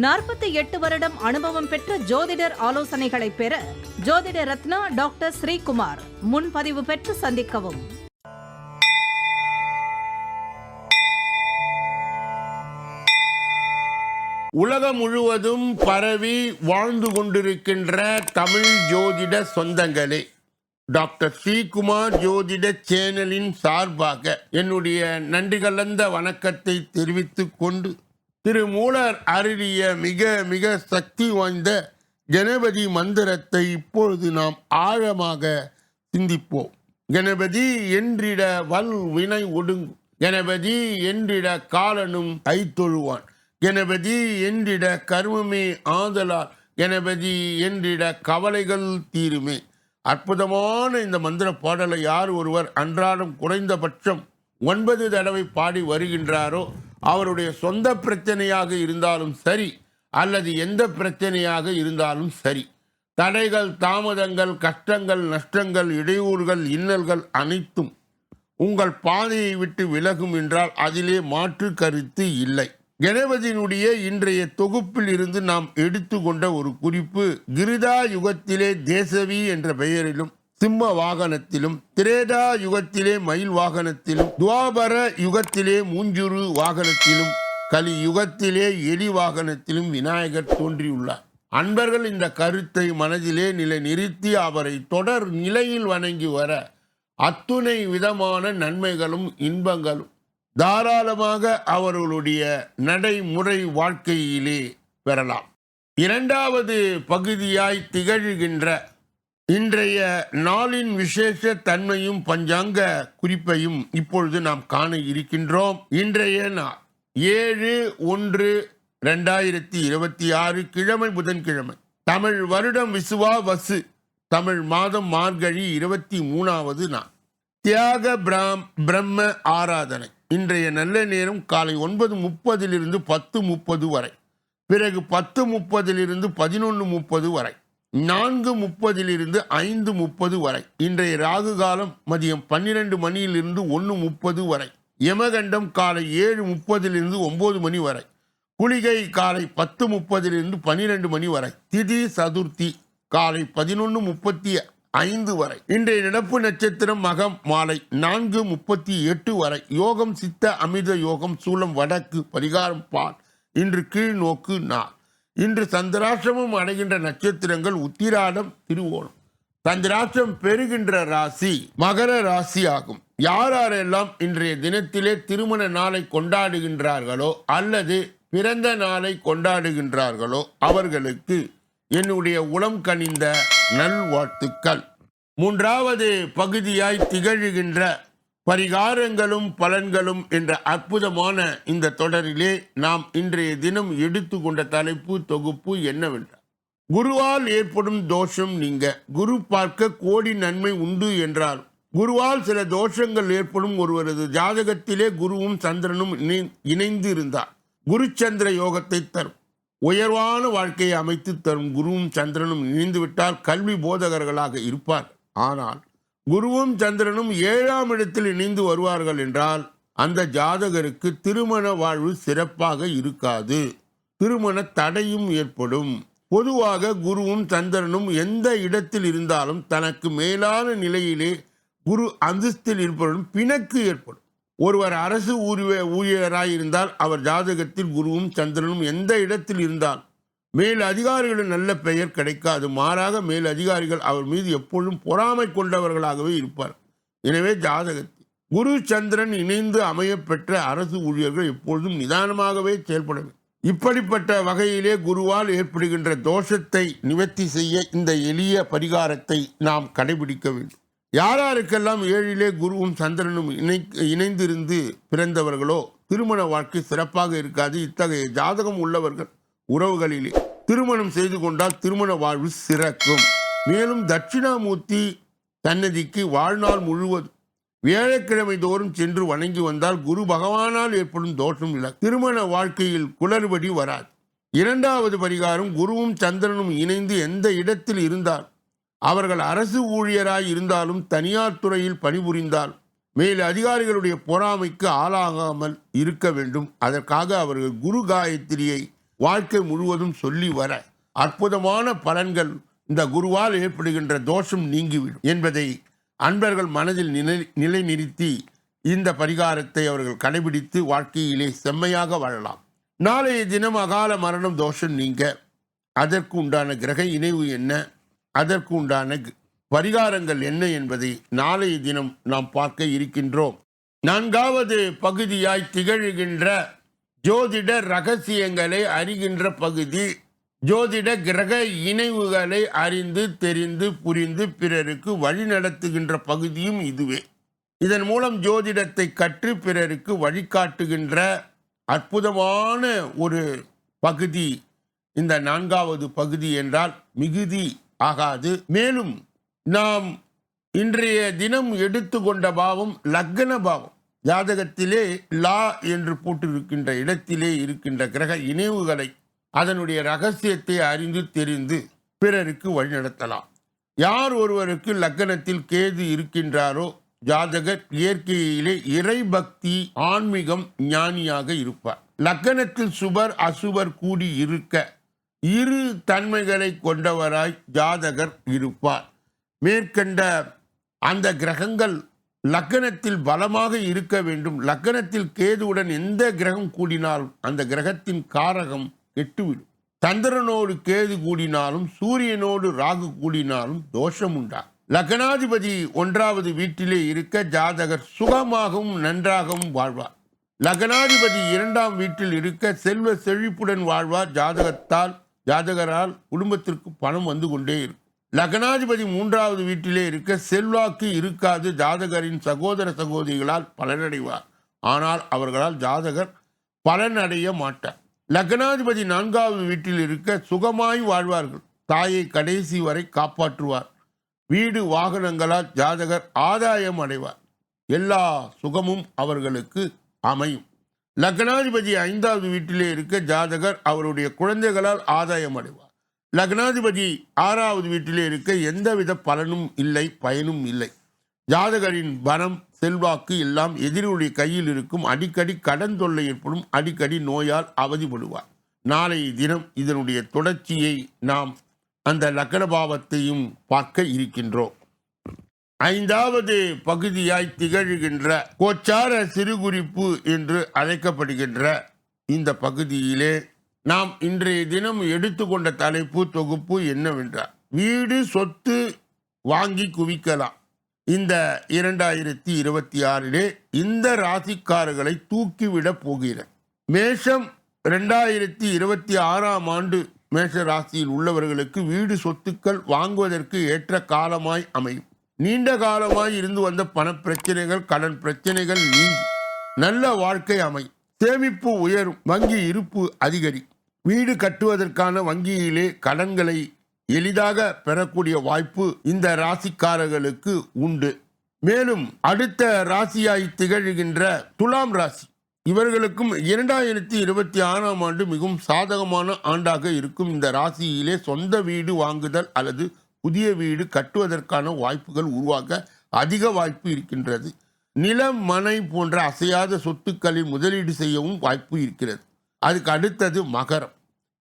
நாற்பத்தி எட்டு வருடம் அனுபவம் பெற்ற ஜோதிடர் ஆலோசனைகளை பெற ஜோதிட ரத்னா டாக்டர் ஸ்ரீகுமார் முன்பதிவு பெற்று சந்திக்கவும். உலகம் முழுவதும் பரவி வாழ்ந்து கொண்டிருக்கின்ற தமிழ் ஜோதிட சொந்தங்களே டாக்டர் ஸ்ரீகுமார் ஜோதிட சேனலின் சார்பாக என்னுடைய நன்றி கலந்த வணக்கத்தை தெரிவித்துக் கொண்டு திரு மூலர் அருளிய மிக மிக சக்தி வாய்ந்த கணபதி மந்திரத்தை இப்பொழுது நாம் ஆழமாக சிந்திப்போம். கணபதி என்றிட வல் வினை ஒடுங்கும். கணபதி என்றிட காலனும் கைத்தொழுவான். கணபதி என்றிட கர்மமே ஆதலால். கணபதி என்றிட கவலைகள் தீருமே. அற்புதமான இந்த மந்திர பாடலை யார் ஒருவர் அன்றாடம் குறைந்தபட்சம் ஒன்பது தடவை பாடி வருகின்றாரோ அவருடைய சொந்த பிரச்சனையாக இருந்தாலும் சரி அல்லது எந்த பிரச்சனையாக இருந்தாலும் சரி. தடைகள் தாமதங்கள் கஷ்டங்கள் நஷ்டங்கள் இடையூறுகள் இன்னல்கள் அனைத்தும் உங்கள் பாதையை விட்டு விலகும் என்றால் அதிலே மாற்று கருத்து இல்லை. கணபதியினுடைய இன்றைய தொகுப்பில் இருந்து நாம் எடுத்துக்கொண்ட ஒரு குறிப்பு கிருதா யுகத்திலே தேசவி என்ற பெயரிலும் சிம்ம வாகனத்திலும் திரேதா யுகத்திலே மயில் வாகனத்திலும் துவாபர யுகத்திலே மூஞ்சுரு வாகனத்திலும் கலி யுகத்திலே எலி வாகனத்திலும் விநாயகர் தோன்றியுள்ளார். அன்பர்கள் இந்த கருத்தை மனதிலே நிலை நிறுத்தி அவரை தொடர் நிலையில் வணங்கி வர அத்துணை விதமான நன்மைகளும் இன்பங்களும் தாராளமாக அவர்களுடைய நடைமுறை வாழ்க்கையிலே பெறலாம். இரண்டாவது பகுதியாய் திகழ்கின்ற இன்றைய நாளின் விசேஷ தன்மையும் பஞ்சாங்க குறிப்பையும் இப்பொழுது நாம் காண இருக்கின்றோம். இன்றைய நாள் ஏழு ஒன்று ரெண்டாயிரத்தி இருபத்தி ஆறு கிழமை புதன்கிழமை. தமிழ் வருடம் விசுவா வசு தமிழ் மாதம் மார்கழி இருபத்தி மூணாவது நாள். தியாக பிராம் பிரம்ம ஆராதனை. இன்றைய நல்ல நேரம் காலை ஒன்பது முப்பதிலிருந்து பத்து முப்பது வரை. பிறகு பத்து முப்பதிலிருந்து பதினொன்று முப்பது வரை. நான்கு முப்பதிலிருந்து ஐந்து முப்பது வரை. இன்றைய ராகு காலம் மதியம் பன்னிரண்டு மணியிலிருந்து ஒன்று முப்பது வரை. யமகண்டம் காலை ஏழு முப்பதிலிருந்து ஒன்பது மணி வரை. குளிகை காலை பத்து முப்பதிலிருந்து பன்னிரண்டு மணி வரை. திதி சதுர்த்தி காலை பதினொன்று முப்பத்தி ஐந்து வரை. இன்றைய நடப்பு நட்சத்திரம் மகம் மாலை நான்கு முப்பத்தி எட்டு வரை. யோகம் சித்த அமிர்த யோகம் சூலம் வடக்கு பரிகாரம் பால். இன்று கீழ் நோக்கு நாள். இன்று சந்திராசிரமம் அடைகின்ற நட்சத்திரங்கள் உத்திராடம் திருவோணம். சந்திராசிரம் பெறுகின்ற ராசி மகர ராசி ஆகும் யார் யாரெல்லாம் இன்றைய தினத்திலே திருமண நாளை கொண்டாடுகின்றார்களோ அல்லது பிறந்த நாளை கொண்டாடுகின்றார்களோ அவர்களுக்கு என்னுடைய உளம் கனிந்த நல்வாழ்த்துக்கள். மூன்றாவது பகுதியாய் திகழ்கின்ற பரிகாரங்களும் பலன்களும் என்ற அற்புதமான இந்த தொடரிலே நாம் இன்றைய தினம் எடுத்துக்கொண்ட தலைப்பு தொகுப்பு என்னவென்றால் குருவால் ஏற்படும் தோஷம் நீங்க. குரு பார்க்க கோடி நன்மை உண்டு என்றார் குருவால் சில தோஷங்கள் ஏற்படும் ஒருவரது ஜாதகத்திலே குருவும் சந்திரனும் இணை- இணைந்து இருந்தார் குரு சந்திர யோகத்தை தரும். உயர்வான வாழ்க்கையை அமைத்து தரும் குருவும் சந்திரனும் இணைந்து விட்டால் கல்வி போதகர்களாக இருப்பார் ஆனால் குருவும் சந்திரனும் ஏழாம் இடத்தில் இணைந்து வருவார்கள் என்றால் அந்த ஜாதகருக்கு திருமண வாழ்வு சிறப்பாக இருக்காது. திருமண தடையும் ஏற்படும். பொதுவாக குருவும் சந்திரனும் எந்த இடத்தில் இருந்தாலும் தனக்கு மேலான நிலையிலே குரு அந்தஸ்தில் இருப்பவரும் பிணக்கு ஏற்படும். ஒருவர் அரசு ஊழிய ஊழியராய் இருந்தால் அவர் ஜாதகத்தில் குருவும் சந்திரனும் எந்த இடத்தில் இருந்தால் மேல் அதிகாரிகளின் நல்ல பெயர் கிடைக்காது. மாறாக மேல் அதிகாரிகள் அவர் மீது எப்பொழுதும் பொறாமை கொண்டவர்களாகவே இருப்பார். எனவே ஜாதகத்தில் குரு சந்திரன் இணைந்து அமையப்பெற்ற அரசு ஊழியர்கள் எப்பொழுதும் நிதானமாகவே செயல்பட வேண்டும். இப்படிப்பட்ட வகையிலே குருவால் ஏற்படுகின்ற தோஷத்தை நிவர்த்தி செய்ய இந்த எளிய பரிகாரத்தை நாம் கடைபிடிக்க வேண்டும். யாராருக்கெல்லாம் ஏழிலே குருவும் சந்திரனும் இணை இணைந்திருந்து பிறந்தவர்களோ திருமண வாழ்க்கை சிறப்பாக இருக்காது. இத்தகைய ஜாதகம் உள்ளவர்கள் உறவுகளிலே திருமணம் செய்து கொண்டால் திருமண வாழ்வு சிறக்கும். மேலும் தட்சிணாமூர்த்தி சன்னதிக்கு வாழ்நாள் முழுவதும் வியாழக்கிழமை தோறும் சென்று வணங்கி வந்தால் குரு பகவானால் ஏற்படும் தோஷம் இல்லை. திருமண வாழ்க்கையில் குளறுபடி வராது. இரண்டாவது பரிகாரம் குருவும் சந்திரனும் இணைந்து எந்த இடத்தில் இருந்தால் அவர்கள் அரசு ஊழியராய் இருந்தாலும் தனியார் துறையில் பணிபுரிந்தால் மேல் அதிகாரிகளுடைய பொறாமைக்கு ஆளாகாமல் இருக்க வேண்டும். அதற்காக அவர்கள் குரு காயத்ரியை வாழ்க்கை முழுவதும் சொல்லி வர அற்புதமான பலன்கள் இந்த குருவால் ஏற்படுகின்ற தோஷம் நீங்கிவிடும் என்பதை அன்பர்கள் மனதில் நிலை நிலைநிறுத்தி இந்த பரிகாரத்தை அவர்கள் கடைபிடித்து வாழ்க்கையிலே செம்மையாக வாழலாம். நாளைய தினம் அகால மரணம் தோஷம் நீங்க அதற்கு உண்டான கிரக இணைவு என்ன அதற்கு உண்டான க- பரிகாரங்கள் என்ன என்பதை நாளைய தினம் நாம் பார்க்க இருக்கின்றோம். நான்காவது பகுதியாய் திகழ்கின்ற ஜோதிட ரகசியங்களை அறிகின்ற பகுதி. ஜோதிட கிரக இணைவுகளை அறிந்து தெரிந்து புரிந்து பிறருக்கு வழிநடத்துகின்ற பகுதியும் இதுவே. இதன் மூலம் ஜோதிடத்தை கற்று பிறருக்கு வழிகாட்டுகின்ற அற்புதமான ஒரு பகுதி. இந்த நான்காவது பகுதி என்றால் மிகுதி ஆகாது. மேலும் நாம் இன்றைய தினம் எடுத்துக்கொண்ட பாவம் லக்ன பாவம். ஜாதகத்திலே லா என்று போட்டிருக்கின்ற இடத்திலே இருக்கின்ற கிரக இணைவுகளை அதனுடைய ரகசியத்தை அறிந்து தெரிந்து பிறருக்கு வழிநடத்தலாம். யார் ஒருவருக்கு லக்கணத்தில் கேது இருக்கின்றாரோ ஜாதகர் இயற்கையிலே இறைபக்தி ஆன்மீகம் ஞானியாக இருப்பார். லக்கணத்தில் சுபர் அசுபர் கூடி இருக்க இரு தன்மைகளை கொண்டவராய் ஜாதகர் இருப்பார். மேற்கண்ட அந்த கிரகங்கள் லக்கணத்தில் பலமாக இருக்க வேண்டும். லக்கணத்தில் கேதுவுடன் எந்த கிரகம் கூடினாலும் அந்த கிரகத்தின் காரகம் கெட்டுவிடும். சந்திரனோடு கேது கூடினாலும் சூரியனோடு ராகு கூடினாலும் தோஷம் உண்டா லக்னாதிபதி ஒன்றாவது வீட்டிலே இருக்க ஜாதகர் சுகமாகவும் நன்றாகவும் வாழ்வார். லக்னாதிபதி இரண்டாம் வீட்டில் இருக்க செல்வ செழிப்புடன் வாழ்வார். ஜாதகத்தால் ஜாதகரால் குடும்பத்திற்கு பணம் வந்து கொண்டே இருக்கும். லக்னாதிபதி மூன்றாவது வீட்டிலே இருக்க செல்வாக்கு இருக்காது. ஜாதகரின் சகோதர சகோதரிகளால் பலனடைவார். ஆனால் அவர்களால் ஜாதகர் பலனடைய மாட்டார். லக்னாதிபதி நான்காவது வீட்டில் இருக்க சுகமாய் வாழ்வார்கள். தாயை கடைசி வரை காப்பாற்றுவார். வீடு வாகனங்களால் ஜாதகர் ஆதாயம் அடைவார். எல்லா சுகமும் அவர்களுக்கு அமையும். லக்னாதிபதி ஐந்தாவது வீட்டிலே இருக்க ஜாதகர் அவருடைய குழந்தைகளால் ஆதாயம் அடைவார். லக்னாதிபதி ஆறாவது வீட்டிலே இருக்க எந்தவித பலனும் இல்லை பயனும் இல்லை. ஜாதகரின் பணம் செல்வாக்கு எல்லாம் எதிரியுடைய கையில் இருக்கும். அடிக்கடி கடன் தொல்லை ஏற்படும். அடிக்கடி நோயால் அவதிப்படுவார். நாளைய தினம் இதனுடைய தொடர்ச்சியை நாம் அந்த லக்னபாவத்தையும் பார்க்க இருக்கின்றோம். ஐந்தாவது பகுதியாய் திகழ்கின்ற கோச்சார சிறுகுறிப்பு என்று அழைக்கப்படுகின்ற இந்த பகுதியிலே நாம் இன்றைய தினம் எடுத்துக்கொண்ட தலைப்பு தொகுப்பு என்னவென்றால் வீடு சொத்து வாங்கி குவிக்கலாம். இந்த இரண்டாயிரத்தி இருபத்தி ஆறிலே இந்த ராசிக்காரர்களை தூக்கிவிடப் போகிறேன். மேஷம் ரெண்டாயிரத்தி இருபத்தி ஆறாம் ஆண்டு மேஷ ராசியில் உள்ளவர்களுக்கு வீடு சொத்துக்கள் வாங்குவதற்கு ஏற்ற காலமாய் அமையும். நீண்ட காலமாய் இருந்து வந்த பண பிரச்சனைகள் கடன் பிரச்சனைகள் நீங்கி நல்ல வாழ்க்கை அமையும். சேமிப்பு உயரும் வங்கி இருப்பு அதிகரிக்கும். வீடு கட்டுவதற்கான வங்கியிலே கடன்களை எளிதாக பெறக்கூடிய வாய்ப்பு இந்த ராசிக்காரர்களுக்கு உண்டு. மேலும் அடுத்த ராசியாய் திகழ்கின்ற துலாம் ராசி. இவர்களுக்கும் இரண்டாயிரத்தி இருபத்தி ஆறாம் ஆண்டு மிகவும் சாதகமான ஆண்டாக இருக்கும் இந்த ராசியிலே சொந்த வீடு வாங்குதல் அல்லது புதிய வீடு கட்டுவதற்கான வாய்ப்புகள் உருவாக அதிக வாய்ப்பு இருக்கின்றது. நிலம் மனை போன்ற அசையாத சொத்துக்களில் முதலீடு செய்யவும் வாய்ப்பு இருக்கிறது. அதுக்கு அடுத்தது மகரம்.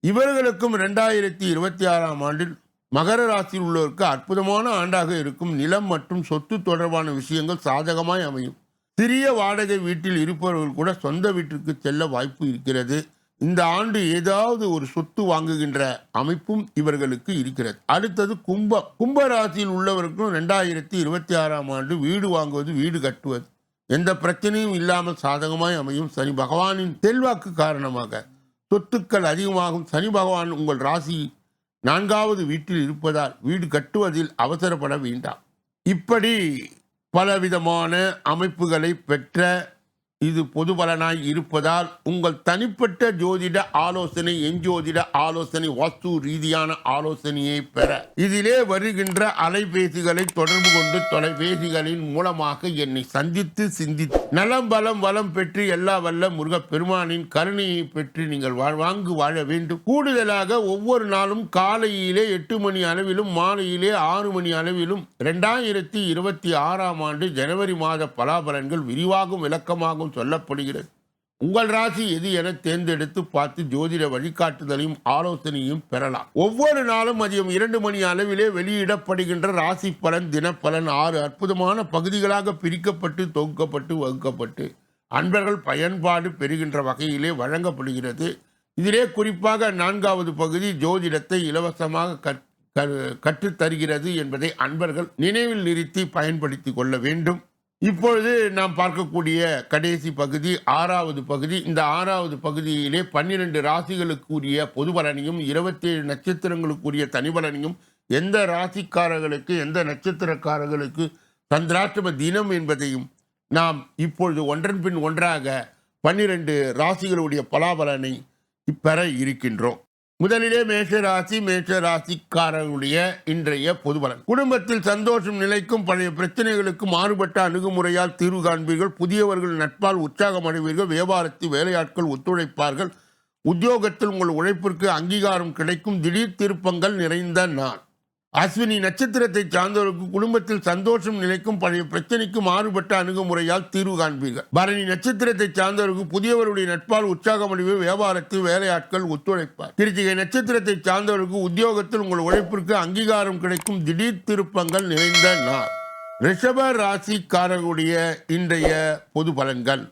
இவர்களுக்கும் ரெண்டாயிரத்தி இருபத்தி ஆறாம் ஆண்டில் மகர ராசியில் உள்ளவருக்கு அற்புதமான ஆண்டாக இருக்கும் நிலம் மற்றும் சொத்து தொடர்பான விஷயங்கள் சாதகமாய் அமையும். சிறிய வாடகை வீட்டில் இருப்பவர்கள் கூட சொந்த வீட்டிற்கு செல்ல வாய்ப்பு இருக்கிறது. இந்த ஆண்டு ஏதாவது ஒரு சொத்து வாங்குகின்ற அமைப்பும் இவர்களுக்கு இருக்கிறது. அடுத்தது கும்பம். கும்ப ராசியில் உள்ளவருக்கும் ரெண்டாயிரத்தி இருபத்தி ஆறாம் ஆண்டு வீடு வாங்குவது வீடு கட்டுவது எந்த பிரச்சனையும் இல்லாமல் சாதகமாய் அமையும் சனி பகவானின் செல்வாக்கு காரணமாக. சொத்துக்கள் அதிகமாகும். சனி பகவான் உங்கள் ராசி நான்காவது வீட்டில் இருப்பதால் வீடு கட்டுவதில் அவசரப்பட வேண்டாம். இப்படி பலவிதமான அமைப்புகளை பெற்ற இது பொது பலனாய் இருப்பதால் உங்கள் தனிப்பட்ட ஜோதிட ஆலோசனை எஞ்சோதிட ஆலோசனை வாஸ்து ரீதியான ஆலோசனையை பெற. இதிலே வருகின்ற அலைபேசிகளை தொடர்பு கொண்டு தொலைபேசிகளின் மூலமாக என்னை சந்தித்து சிந்தித்து நலம் பலம் வளம் பெற்று எல்லா வல்ல முருகப்பெருமானின் கருணையை பெற்று நீங்கள் வாழ்வாங்கு வாழ வேண்டும். கூடுதலாக ஒவ்வொரு நாளும் காலையிலே எட்டு மணி அளவிலும் மாலையிலே ஆறு மணி அளவிலும் இரண்டாயிரத்தி இருபத்தி ஆறாம் ஆண்டு ஜனவரி மாத பலாபலன்கள் விரிவாகும் விளக்கமாகும் சொல்லப்படுகிறது. உங்கள் ராசி எது என தேர்ந்தெடுத்து பார்த்து ஜோதிட வழிகாட்டுதலையும் ஆலோசனையும் பெறலாம். ஒவ்வொரு நாளும் மதியம் இரண்டு மணி அளவிலே வெளியிடப்படுகின்ற ராசி பலன் தினப்பலன் ஆறு அற்புதமான பகுதிகளாக பிரிக்கப்பட்டு தொகுக்கப்பட்டு வகுக்கப்பட்டு அன்பர்கள் பயன்பாடு பெறுகின்ற வகையிலே வழங்கப்படுகிறது. இதிலே குறிப்பாக நான்காவது பகுதி ஜோதிடத்தை இலவசமாக கற்- கற்றுத்தருகிறது என்பதை அன்பர்கள் நினைவில் நிறுத்தி பயன்படுத்தி கொள்ள வேண்டும். இப்பொழுது நாம் பார்க்கக்கூடிய கடைசி பகுதி ஆறாவது பகுதி. இந்த ஆறாவது பகுதியிலே பன்னிரண்டு ராசிகளுக்குரிய பொது பலனையும் இருபத்தி ஏழு நட்சத்திரங்களுக்குரிய தனி பலனையும் எந்த ராசிக்காரர்களுக்கு எந்த நட்சத்திரக்காரர்களுக்கு சந்திராஷ்டம தினம் என்பதையும் நாம் இப்பொழுது ஒன்றன் பின் ஒன்றாக பன்னிரண்டு ராசிகளுடைய பலாபலனை பெற இருக்கின்றோம். முதலிலே மேஷ ராசி மேஷ ராசிக்காரர்களுடைய இன்றைய பொதுபலன் குடும்பத்தில் சந்தோஷம் நிலைக்கும் பழைய பிரச்சனைகளுக்கு மாறுபட்ட அணுகுமுறையால் தீர்வு காண்பீர்கள். புதியவர்கள் நட்பால் உற்சாகம் அடைவீர்கள். வியாபாரத்தில் வேலையாட்கள் ஒத்துழைப்பார்கள். உத்தியோகத்தில் உங்கள் உழைப்பிற்கு அங்கீகாரம் கிடைக்கும். திடீர் திருப்பங்கள் நிறைந்த நாள். அஸ்வினி நட்சத்திரத்தை சார்ந்தவருக்கு குடும்பத்தில் சந்தோஷம் நிலைக்கும் பழைய பிரச்சனைக்கு மாறுபட்ட அணுகுமுறையால் தீர்வு காண்பீர்கள். பரணி நட்சத்திரத்தை சார்ந்தவருக்கு புதியவருடைய நட்பால் உற்சாகமடைவு வியாபாரத்தில் வேலையாட்கள் ஒத்துழைப்பார். கிருத்திகை நட்சத்திரத்தை சார்ந்தவருக்கு உத்தியோகத்தில் உங்கள் உழைப்பிற்கு அங்கீகாரம் கிடைக்கும் திடீர் திருப்பங்கள் நிறைந்த நாள். ரிஷப ராசிக்காரர்களுடைய இன்றைய பொது பலன்கள்.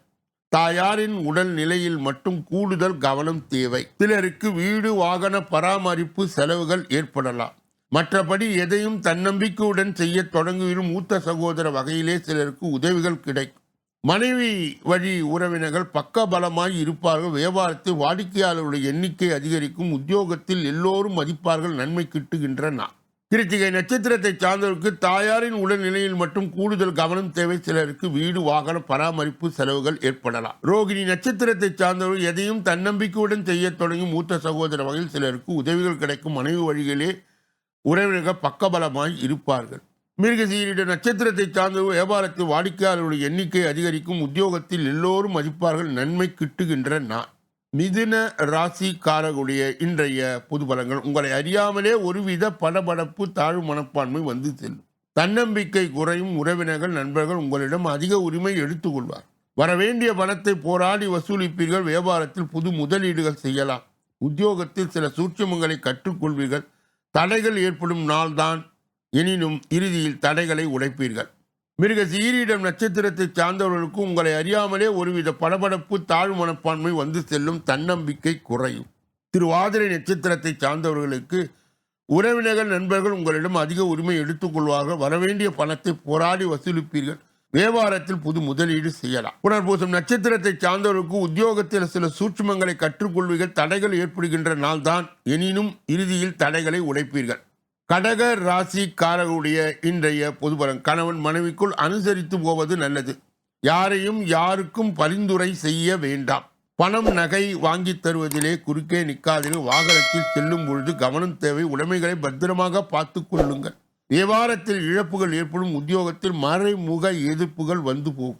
தாயாரின் உடல் நிலையில் மட்டும் கூடுதல் கவனம் தேவை. சிலருக்கு வீடு வாகன பராமரிப்பு செலவுகள் ஏற்படலாம். மற்றபடி எதையும் தன்னம்பிக்கையுடன் செய்யத் தொடங்குவிடும் மூத்த சகோதர வகையிலே சிலருக்கு உதவிகள் கிடைக்கும். மனைவி வழி உறவினர்கள் பக்க பலமாய் இருப்பார்கள். வியாபாரத்தில் வாடிக்கையாளர்களுடைய எண்ணிக்கை அதிகரிக்கும். உத்தியோகத்தில் எல்லோரும் மதிப்பார்கள். நன்மை கிட்டுகின்ற நாள் கிருத்திகை நட்சத்திரத்தை சார்ந்தவருக்கு தாயாரின் உடல்நிலையில் மட்டும் கூடுதல் கவனம் தேவை. சிலருக்கு வீடு வாகன பராமரிப்பு செலவுகள் ஏற்படலாம். ரோகிணி நட்சத்திரத்தை சார்ந்தவர்கள் எதையும் தன்னம்பிக்கையுடன் செய்யத் தொடங்கி மூத்த சகோதர வகையில் சிலருக்கு உதவிகள் கிடைக்கும். மனைவி வழிகளே உறவினர்கள் பக்கபலமாய் இருப்பார்கள். மிருகசீரிட நட்சத்திரத்தை சார்ந்த வியாபாரத்தில் வாடிக்கையாளர்களுடைய எண்ணிக்கை அதிகரிக்கும். உத்தியோகத்தில் எல்லோரும் மதிப்பார்கள். நன்மை கிட்டுகின்ற நான் மிதுன ராசிக்காரர்களுடைய இன்றைய புது பலங்கள் உங்களை அறியாமலே ஒருவித படபடப்பு தாழ்வு மனப்பான்மை வந்து செல்லும். தன்னம்பிக்கை குறையும் உறவினர்கள் நண்பர்கள் உங்களிடம் அதிக உரிமை எடுத்துக்கொள்வார். வரவேண்டிய பணத்தை போராடி வசூலிப்பீர்கள். வியாபாரத்தில் புது முதலீடுகள் செய்யலாம். உத்தியோகத்தில் சில சூட்சமங்களை கற்றுக்கொள்வீர்கள். தடைகள் ஏற்படும் நாள்தான் எனினும் இறுதியில் தடைகளை உடைப்பீர்கள். மிருக சீரிடம் நட்சத்திரத்தை சார்ந்தவர்களுக்கு உங்களை அறியாமலே ஒருவித படபடப்பு தாழ்வு மனப்பான்மை வந்து செல்லும் தன்னம்பிக்கை குறையும். திருவாதிரை நட்சத்திரத்தை சார்ந்தவர்களுக்கு உறவினர்கள் நண்பர்கள் உங்களிடம் அதிக உரிமை எடுத்துக்கொள்வார்கள். வரவேண்டிய பணத்தை போராடி வசூலிப்பீர்கள். வியாபாரத்தில் புது முதலீடு செய்யலாம். புனர்பூசம் நட்சத்திரத்தை சார்ந்தவர்களுக்கு உத்தியோகத்தில் சில சூட்சுமங்களை கற்றுக்கொள்வீர்கள். தடைகள் ஏற்படுகின்ற நாள்தான். எனினும் இறுதியில் தடைகளை உடைப்பீர்கள். கடக ராசிக்காரர்களுடைய இன்றைய பொதுபலம் கணவன் மனைவிக்குள் அனுசரித்து போவது நல்லது. யாரையும் யாருக்கும் பரிந்துரை செய்ய வேண்டாம். பணம் நகை வாங்கித் தருவதிலே குறுக்கே நிற்காதீர்கள். வாகனத்தில் செல்லும் பொழுது கவனம் தேவை. உடைமைகளை பத்திரமாக பார்த்துக் கொள்ளுங்கள். வியாபாரத்தில் இழப்புகள் ஏற்படும் உத்தியோகத்தில் மறைமுக எதிர்ப்புகள் வந்து போகும்.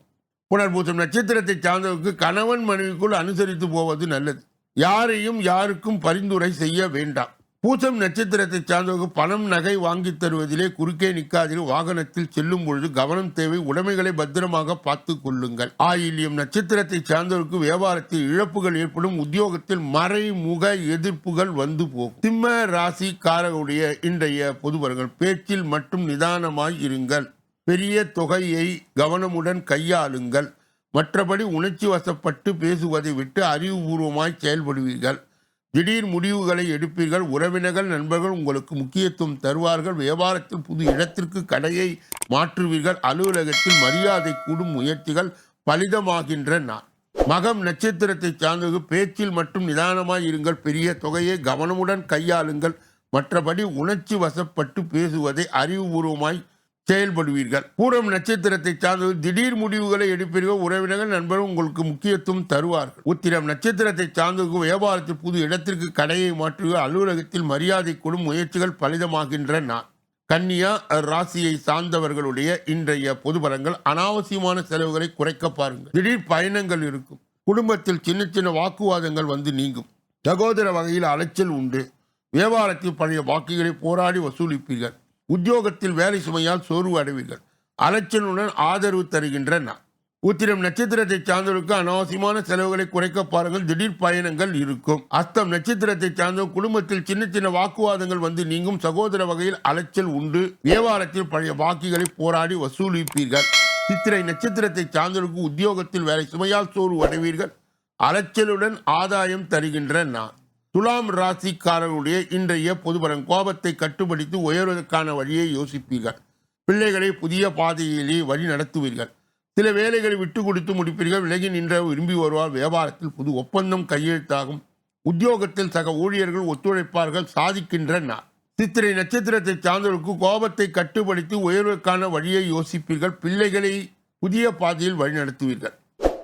புனர்பூசம் நட்சத்திரத்தை சார்ந்தவருக்கு கணவன் மனைவிக்குள் அனுசரித்து போவது நல்லது. யாரையும் யாருக்கும் பரிந்துரை செய்ய வேண்டாம். பூசம் நட்சத்திரத்தை சார்ந்தவருக்கு பணம் நகை வாங்கித் தருவதிலே குறுக்கே நிற்காதீர்கள் வாகனத்தில் செல்லும் பொழுது கவனம் தேவை. உடைமைகளை பத்திரமாக பார்த்து கொள்ளுங்கள். ஆயில்யம் நட்சத்திரத்தை சார்ந்தவருக்கு வியாபாரத்தில் இழப்புகள் ஏற்படும். உத்தியோகத்தில் மறைமுக எதிர்ப்புகள் வந்து போகும். சிம்ம ராசிக்காரருடைய இன்றைய பொதுவர்கள் பேச்சில் மட்டும் நிதானமாய் இருங்கள். பெரிய தொகையை கவனமுடன் கையாளுங்கள். மற்றபடி உணர்ச்சி வசப்பட்டு பேசுவதை விட்டு அறிவுபூர்வமாய் செயல்படுவீர்கள். திடீர் முடிவுகளை எடுப்பீர்கள். உறவினர்கள் நண்பர்கள் உங்களுக்கு முக்கியத்துவம் தருவார்கள். வியாபாரத்தில் புது இடத்திற்கு கடையை மாற்றுவீர்கள். அலுவலகத்தில் மரியாதை கூடும் முயற்சிகள் பலிதமாகின்ற நாள். மகம் நட்சத்திரத்தை சார்ந்தது. பேச்சில் மட்டும் நிதானமாய் இருங்கள். பெரிய தொகையை கவனமுடன் கையாளுங்கள். மற்றபடி உணர்ச்சி வசப்பட்டு பேசுவதை அறிவுபூர்வமாய் செயல்படுவீர்கள். பூரம் நட்சத்திரத்தை சார்ந்தவர் திடீர் முடிவுகளை எடுப்பீர்கள். உறவினர்கள் நண்பர்கள் உங்களுக்கு முக்கியத்துவம் தருவார்கள். உத்திரம் நட்சத்திரத்தை சார்ந்தவர்கள் வியாபாரத்தில் புது இடத்திற்கு கடையை மாற்றுவீர்கள் அலுவலகத்தில் மரியாதை கொடும் முயற்சிகள் பலிதமாகின்ற நாள் கன்னியா ராசியை சார்ந்தவர்களுடைய இன்றைய பொதுபலங்கள் அனாவசியமான செலவுகளை குறைக்க பாருங்கள். திடீர் பயணங்கள் இருக்கும். குடும்பத்தில் சின்ன சின்ன வாக்குவாதங்கள் வந்து நீங்கும். சகோதர வகையில் அலைச்சல் உண்டு. வியாபாரத்தில் பழைய வாக்குகளை போராடி வசூலிப்பீர்கள். உத்தியோகத்தில் வேலை சுமையால் சோர்வு அடைவீர்கள். அலைச்சலுடன் ஆதரவு தருகின்ற நான் உத்திரம் நட்சத்திரத்தை சார்ந்தவருக்கு அனாவசியமான செலவுகளை குறைக்க பாருங்கள். திடீர் பயணங்கள் இருக்கும். அஸ்தம் நட்சத்திரத்தை சார்ந்த குடும்பத்தில் சின்ன சின்ன வாக்குவாதங்கள் வந்து நீங்கும். சகோதர வகையில் அலைச்சல் உண்டு. வியாபாரத்தில் பழைய வாக்குகளை போராடி வசூலிப்பீர்கள். சித்திரை நட்சத்திரத்தை சார்ந்தவருக்கு உத்தியோகத்தில் வேலை சுமையால் சோர்வு அடைவீர்கள். அலைச்சலுடன் ஆதாயம் தருகின்ற நான் துலாம் ராசிக்காரர்களுடைய இன்றைய பொதுபலன் கோபத்தை கட்டுப்படுத்தி உயர்வதற்கான வழியை யோசிப்பீர்கள். பிள்ளைகளை புதிய பாதையிலே வழி நடத்துவீர்கள். சில வேலைகளை விட்டு கொடுத்து முடிப்பீர்கள். விலகி நின்ற விரும்பி வருவார். வியாபாரத்தில் புது ஒப்பந்தம் கையெழுத்தாகும். உத்தியோகத்தில் சக ஊழியர்கள் ஒத்துழைப்பார்கள். சாதிக்கின்ற நாள். சித்திரை நட்சத்திரத்தை சார்ந்தவர்களுக்கு கோபத்தை கட்டுப்படுத்தி உயர்வுக்கான வழியை யோசிப்பீர்கள். பிள்ளைகளை புதிய பாதையில் வழிநடத்துவீர்கள்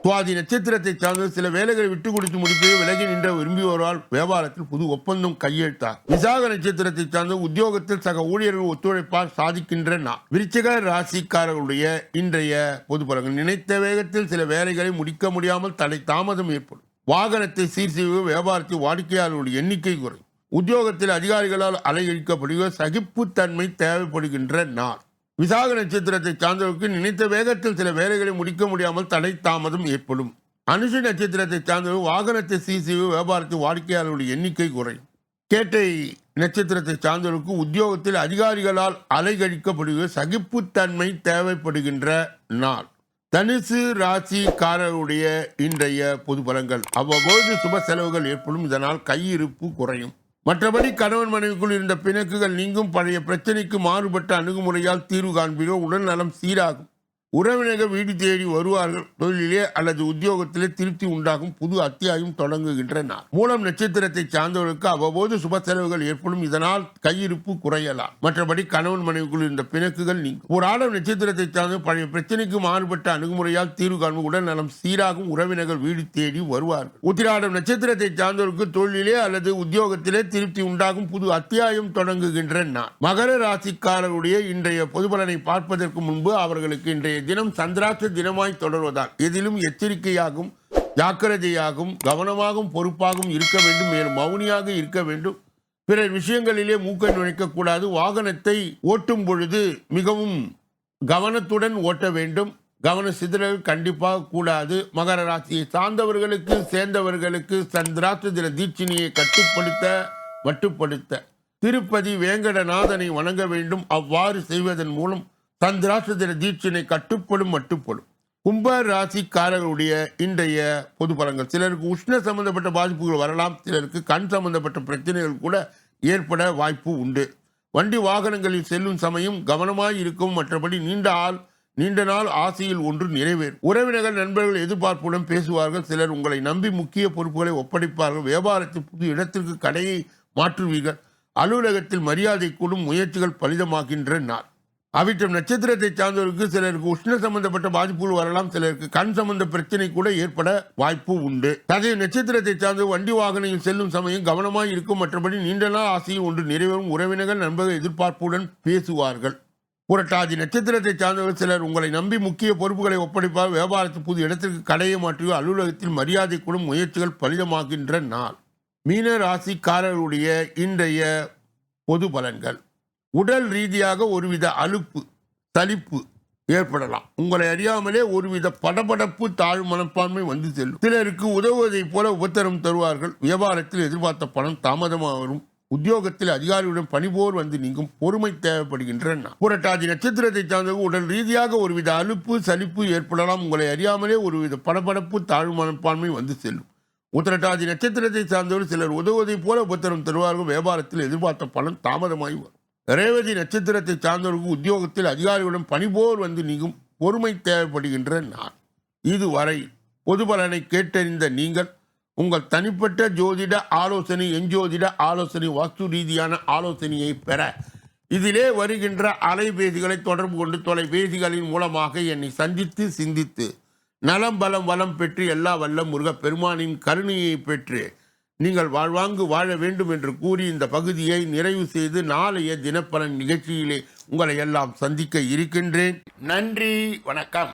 சுவாதி நட்சத்திரத்தை சார்ந்த சில வேலைகளை விட்டு கொடுத்து முடிப்பது விலகி நின்ற விரும்பி வருவால் வியாபாரத்தில் புது ஒப்பந்தம் கையெழுத்தார் விசாக நட்சத்திரத்தை சார்ந்த உத்தியோகத்தில் சக ஊழியர்கள் ஒத்துழைப்பால் சாதிக்கின்ற நா விருச்சிக ராசிக்காரர்களுடைய இன்றைய பொது நினைத்த வேகத்தில் சில வேலைகளை முடிக்க முடியாமல் தடை தாமதம் ஏற்படும். வாகனத்தை சீர் செய்வது வியாபாரத்தில் வாடிக்கையாளர்களுடைய எண்ணிக்கை குறையும். உத்தியோகத்தில் அதிகாரிகளால் அலையழிக்கப்படுகிற சகிப்புத்தன்மை தேவைப்படுகின்ற நாள் விசாக நட்சத்திரத்தை சார்ந்தவருக்கு நினைத்த வேகத்தில் சில வேலைகளை முடிக்க முடியாமல் தடை தாமதம் ஏற்படும். அனுஷ நட்சத்திரத்தை சார்ந்தவர் வாகனத்தை சிசிவி வியாபாரத்தில் வாடிக்கையாளர்களுடைய எண்ணிக்கை குறையும். கேட்டை நட்சத்திரத்தை சார்ந்தவருக்கு உத்தியோகத்தில் அதிகாரிகளால் அலைகழிக்கப்படுகிற சகிப்புத்தன்மை தேவைப்படுகின்ற நாள். தனுசு ராசிக்காரருடைய இன்றைய பொது பலன்கள். அவ்வப்போது சுப செலவுகள் ஏற்படும். இதனால் கையிருப்பு குறையும். மற்றபடி கணவன் மனைவிக்குள் இருந்த பிணக்குகள் நீங்கும் பழைய பிரச்சனைக்கு மாறுபட்ட அணுகுமுறையால் தீர்வு காண்பீரோ உடல் நலம் சீராகும். உறவினர்கள் வீடு தேடி வருவார்கள். தொழிலிலே அல்லது உத்தியோகத்திலே திருப்தி உண்டாகும் புது அத்தியாயம் தொடங்குகின்ற நாள். மூலம் நட்சத்திரத்தை சார்ந்தவர்களுக்கு அவ்வப்போது சுப செலவுகள் ஏற்படும். இதனால் கையிருப்பு குறையலாம். மற்றபடி கணவன் மனைவிக்குள் இருந்த பிணக்குகள் நீங்கும். ஒரு ஆடம் நட்சத்திரத்தை சார்ந்த பழைய பிரச்சனைக்கு மாறுபட்ட அணுகுமுறையால் தீர்வு காணும் உடல் நலம் சீராகும். உறவினர்கள் வீடு தேடி வருவார்கள். உத்திராடம் நட்சத்திரத்தை சார்ந்தவருக்கு தொழிலே அல்லது உத்தியோகத்திலே திருப்தி உண்டாகும் புது அத்தியாயம் தொடங்குகின்ற நாள். மகர ராசிக்காரருடைய இன்றைய பொதுபலனை பார்ப்பதற்கு முன்பு அவர்களுக்கு இன்றைய இன்றைய தினம் சந்திராத்த தினமாய் தொடர்வதால் எதிலும் எச்சரிக்கையாகும் ஜாக்கிரதையாகவும் கவனமாகவும் பொறுப்பாகவும் இருக்க வேண்டும் மேலும் மௌனியாக இருக்க வேண்டும். பிறர் விஷயங்களிலே மூக்கை நுழைக்கக்கூடாது வாகனத்தை ஓட்டும் பொழுது மிகவும் கவனத்துடன் ஓட்ட வேண்டும். கவன சிதறல் கண்டிப்பாக கூடாது. மகர ராசியை சார்ந்தவர்களுக்கு சேர்ந்தவர்களுக்கு சந்திராட்ச தின தீட்சினியை கட்டுப்படுத்த மட்டுப்படுத்த. திருப்பதி வேங்கடநாதனை வணங்க வேண்டும். அவ்வாறு செய்வதன் மூலம் சந்திராட்ச தின தீட்சினை கட்டுப்படும் மட்டுப்படும் கும்ப ராசிக்காரர்களுடைய இன்றைய பொது பலங்கள் சிலருக்கு உஷ்ண சம்பந்தப்பட்ட பாதிப்புகள் வரலாம் சிலருக்கு கண் சம்பந்தப்பட்ட பிரச்சனைகள் கூட ஏற்பட வாய்ப்பு உண்டு. வண்டி வாகனங்களில் செல்லும் சமயம் கவனமாய் இருக்கும் மற்றபடி நீண்ட ஆள் நீண்ட நாள் ஆசையில் ஒன்று நிறைவேறும். உறவினர்கள் நண்பர்கள் எதிர்பார்ப்புடன் பேசுவார்கள் சிலர் உங்களை நம்பி முக்கிய பொறுப்புகளை ஒப்படைப்பார்கள் வியாபாரத்தில் புது இடத்திற்கு கடையை மாற்றுவீர்கள். அலுவலகத்தில் மரியாதை கூடும் முயற்சிகள் பலிதமாகின்ற நாள் அவிட்டம் நட்சத்திரத்தை சார்ந்தவருக்கு சிலருக்கு உஷ்ண சம்பந்தப்பட்ட பாதிப்புகள் வரலாம் சிலருக்கு கண் சம்பந்த பிரச்சனை கூட ஏற்பட வாய்ப்பு உண்டு. அதே நட்சத்திரத்தை சார்ந்த வண்டி வாகனத்தில் செல்லும் சமயம் கவனமாக இருக்கும். மற்றபடி நீண்ட நாள் ஆசையும் ஒன்று நிறைவேறும் உறவினர்கள் நண்பர்கள் எதிர்பார்ப்புடன் பேசுவார்கள். புரட்டாதி நட்சத்திரத்தை சார்ந்தவர் சிலர் உங்களை நம்பி முக்கிய பொறுப்புகளை ஒப்படைப்பார். வியாபாரத்தில் புது இடத்திற்கு கடையை மாற்றியோ அலுவலகத்தில் மரியாதை கூடும் முயற்சிகள் பலிதமாகின்ற நாள். மீன ராசிக்காரருடைய இன்றைய பொது பலன்கள். உடல் ரீதியாக ஒருவித அலுப்பு சலிப்பு ஏற்படலாம். உங்களை அறியாமலே ஒருவித படபடப்பு தாழ் மனப்பான்மை வந்து செல்லும். சிலருக்கு உதவுவதைப் போல உபத்திரம் தருவார்கள். வியாபாரத்தில் எதிர்பார்த்த பணம் தாமதமாக வரும் உத்தியோகத்தில் அதிகாரியுடன் பணிபோர் வந்து நீங்கும் பொறுமை தேவைப்படுகின்றன. புரட்டாதி நட்சத்திரத்தை சார்ந்தவங்க உடல் ரீதியாக ஒருவித அலுப்பு சலிப்பு ஏற்படலாம். உங்களை அறியாமலே ஒருவித படபடப்பு தாழ்வு மனப்பான்மை வந்து செல்லும். உத்திரட்டாதி நட்சத்திரத்தை சார்ந்தவர் சிலர் உதவுவதைப் போல உபத்திரம் தருவார்கள். வியாபாரத்தில் எதிர்பார்த்த பலன் தாமதமாகி வரும். ரேவதி நட்சத்திரத்தை சார்ந்தவர்களுக்கு உத்தியோகத்தில் அதிகாரிகளுடன் பணிபோர் வந்து நீங்கும் பொறுமை தேவைப்படுகின்ற நாள். இதுவரை பொது பலனை கேட்டறிந்த நீங்கள் உங்கள் தனிப்பட்ட ஜோதிட ஆலோசனை எஞ்சோதிட ஆலோசனை வாஸ்து ரீதியான ஆலோசனையை பெற இதிலே வருகின்ற அலைபேசிகளை தொடர்பு கொண்டு தொலைபேசிகளின் மூலமாக என்னை சந்தித்து சிந்தித்து நலம் பலம் வளம் பெற்று எல்லா வல்ல முருக பெருமானின் கருணையை பெற்று நீங்கள் வாழ்வாங்கு வாழ வேண்டும் என்று கூறி இந்த பகுதியை நிறைவு செய்து நாளைய தினப்பலன் நிகழ்ச்சியிலே உங்களை எல்லாம் சந்திக்க இருக்கின்றேன். நன்றி வணக்கம்.